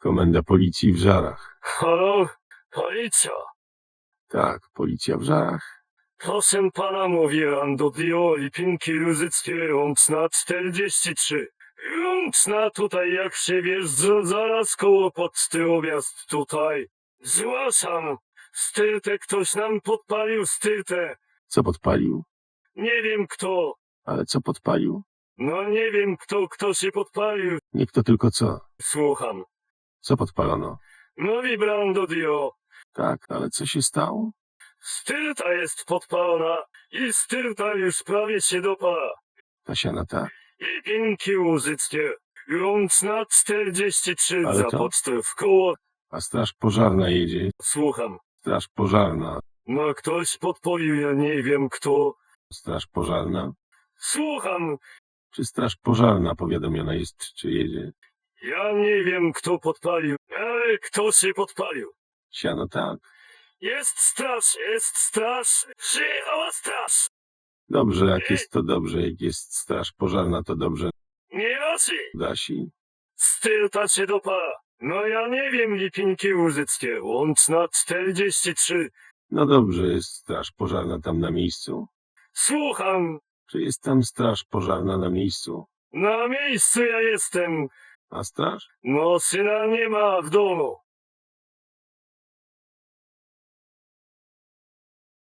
Komenda policji w Żarach. Halo? Policja? Tak, policja w Żarach. Proszę pana mówi Rando Dio i Pinki Ruzyckie Łączna 43. Łączna tutaj jak się wjeżdża zaraz koło poczty objazd tutaj. Zgłaszam. Styrtę ktoś nam podpalił styrtę. Co podpalił? Nie wiem kto. Ale co podpalił? No nie wiem kto, kto się podpalił. Nie kto tylko co. Słucham. Co podpalono? Mówi Brando Dio. Tak, ale co się stało? Styrta jest podpalona i styrta już prawie się dopala. Tasiana tak. I pinki łużyckie. Łączna 43 Ale za to- pocztę w koło. A straż pożarna jedzie. Słucham. Straż pożarna. No ktoś podpalił, ja nie wiem kto. Straż pożarna. Słucham. Czy straż pożarna powiadomiona jest, czy jedzie? Ja nie wiem kto podpalił, ale kto się podpalił. Siano tak. Jest straż, jest straż. Przyjechała straż. Dobrze, jak jest to dobrze. Jak jest straż pożarna, to dobrze. Nie raczej. Dasi? Styrta się dopala. No ja nie wiem, Lipinki Łużyckie. Łączna 43. No dobrze, jest straż pożarna tam na miejscu. Słucham. Czy jest tam straż pożarna na miejscu? Na miejscu ja jestem. A straż? No syna nie ma w domu.